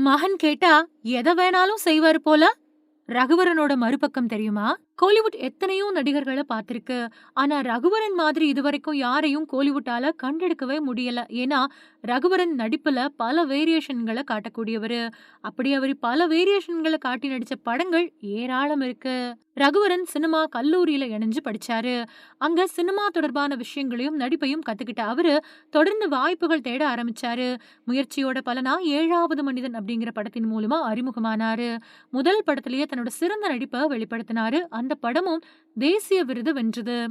மகன் கேட்டா எதை வேணாலும் செய்வாரு போல? ரகுவரனோட மறுபக்கம் தெரியுமா? கோலிவுட் எத்தனையோ நடிகர்களை பார்த்துருக்கு. ஆனா ரகுவரன் மாதிரி இதுவரைக்கும் யாரையும் கோலிவுட்டால கண்டெடுக்கவே முடியல. ஏன்னா ரகுவரன் நடிப்புல பல வேரியேஷன்களை காட்டக்கூடியவரு. அப்படி அவர் பல வேரியேஷன்களை காட்டி நடித்த படங்கள் ஏராளம் இருக்கு. ரகுவரன் சினிமா கல்லூரியில இணைஞ்சு படிச்சாரு. அங்க சினிமா தொடர்பான விஷயங்களையும் நடிப்பையும் கற்றுக்கிட்ட அவரு தொடர்ந்து வாய்ப்புகள் தேட ஆரம்பிச்சாரு. முயற்சியோட பலனா ஏழாவது மனிதன் அப்படிங்கிற படத்தின் மூலமா அறிமுகமானாரு. முதல் படத்திலேயே தன்னோட சிறந்த நடிப்பை வெளிப்படுத்தினார் அந்த படமும் தேசிய விருது வென்றது.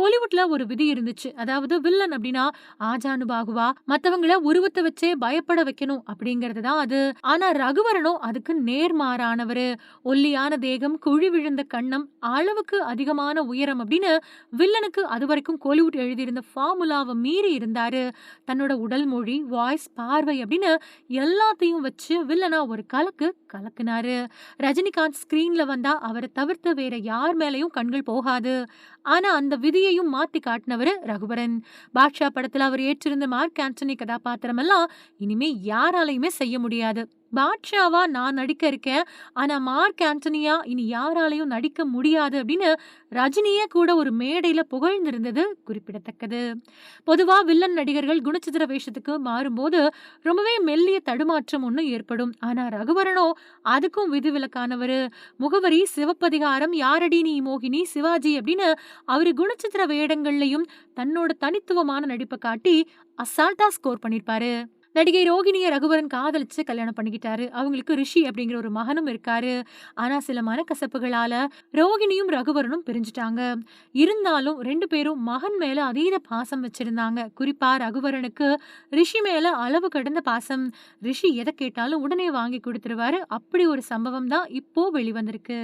கோலிவுட்ல ஒரு விதி இருந்துச்சு. அதாவது வில்லன் அப்படின்னா ஆஜானுபாகுவா மத்தவங்கள உருவத்தை வச்சே பயப்பட வைக்கணும் அப்படிங்கறது தான் அது. ஆனா ரகுவரனும் அதுக்கு நேர்மாறானவரு. ஒல்லியான தேகம் குழி விழுந்த கண்ணம் அளவுக்கு அதிகமான உயரம் அப்படின்னு வில்லனுக்கு அது வரைக்கும் கோலிவுட் எழுதியிருந்த ஃபார்முலாவை மீறி இருந்தாரு. தன்னோட உடல் மொழி வாய்ஸ் பார்வை அப்படின்னு எல்லாத்தையும் வச்சு வில்லனா ஒரு கலக்கு கலக்குனாரு. ரஜினிகாந்த் ஸ்கிரீன்ல வந்தா அவரை தவிர்த்து வேற யார் மேலயும் கண்கள் போகாது. ஆனா அந்த விதியையும் மாத்தி காட்டினவரு ரகுபரன். பாட்ஷா படத்துல அவர் ஏற்றிருந்த மார்க் ஆண்டனி கதாபாத்திரம் எல்லாம் இனிமே யாராலையுமே செய்ய முடியாது. பாட்ஷாவா நான் நடிக்க இருக்கேன். ஆனா மார்க் ஆண்டனியா இனி யாராலையும் நடிக்க முடியாது அப்படின்னு ரஜினியே கூட ஒரு மேடையில புகழ்ந்திருந்தது குறிப்பிடத்தக்கது. பொதுவா வில்லன் நடிகர்கள் குணச்சித்திர வேஷத்துக்கு மாறும்போது ரொம்பவே மெல்லிய தடுமாற்றம் ஒன்று ஏற்படும். ஆனா ரகுவரனோ அதுக்கும் விதிவிலக்கானவர். முகவரி சிவப்பதிகாரம் யாரடி நீ மோகினி சிவாஜி அப்படின்னு அவர் குணச்சித்திர வேடங்கள்லையும் தன்னோட தனித்துவமான நடிப்பை காட்டி அசால்ட்டா ஸ்கோர் பண்ணியிருப்பாரு நடிகை ரோகிணியை ரகுவரன் காதலிச்சு கல்யாணம் பண்ணிக்கிட்டாரு. அவங்களுக்கு ரிஷி அப்படிங்கிற ஒரு மகனும் இருக்காரு. ஆனா சில மனக்கசப்புகளால ரோகிணியும் ரகுவரனும் பிரிஞ்சுட்டாங்க. இருந்தாலும் ரெண்டு பேரும் மகன் மேல அதீத பாசம் வச்சிருந்தாங்க. குறிப்பா ரகுவரனுக்கு ரிஷி மேல அளவு கடந்த பாசம். ரிஷி எதை கேட்டாலும் உடனே வாங்கி கொடுத்துருவாரு. அப்படி ஒரு சம்பவம் தான் இப்போ வெளிவந்திருக்கு.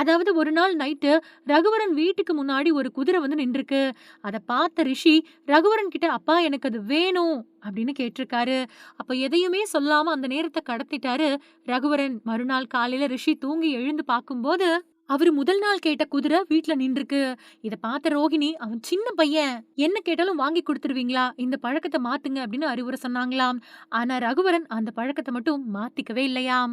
அதாவது ஒரு நாள் நைட்டு ரகுவரன் வீட்டுக்கு முன்னாடி ஒரு குதிரை வந்து நின்றுருக்கு. அதை பார்த்த ரிஷி ரகுவரன் கிட்ட அப்பா எனக்கு அது வேணும் அப்படின்னு கேட்டிருக்காரு. அப்ப எதையுமே சொல்லாம அந்த நேரத்தை கடத்திட்டாரு ரகுவரன். மறுநாள் காலையில ரிஷி தூங்கி எழுந்து பார்க்கும்போது அவர் முதல் நாள் கேட்ட குதிரை வீட்டில் நின்றுருக்கு. இதை பார்த்த ரோகிணி அவன் சின்ன பையன் என்ன கேட்டாலும் வாங்கி கொடுத்துருவீங்களா? இந்த பழக்கத்தை மாத்துங்க அப்படின்னு அறிவுரை சொன்னாங்களாம். ஆனா ரகுவரன் அந்த பழக்கத்தை மட்டும் மாத்திக்கவே இல்லையாம்.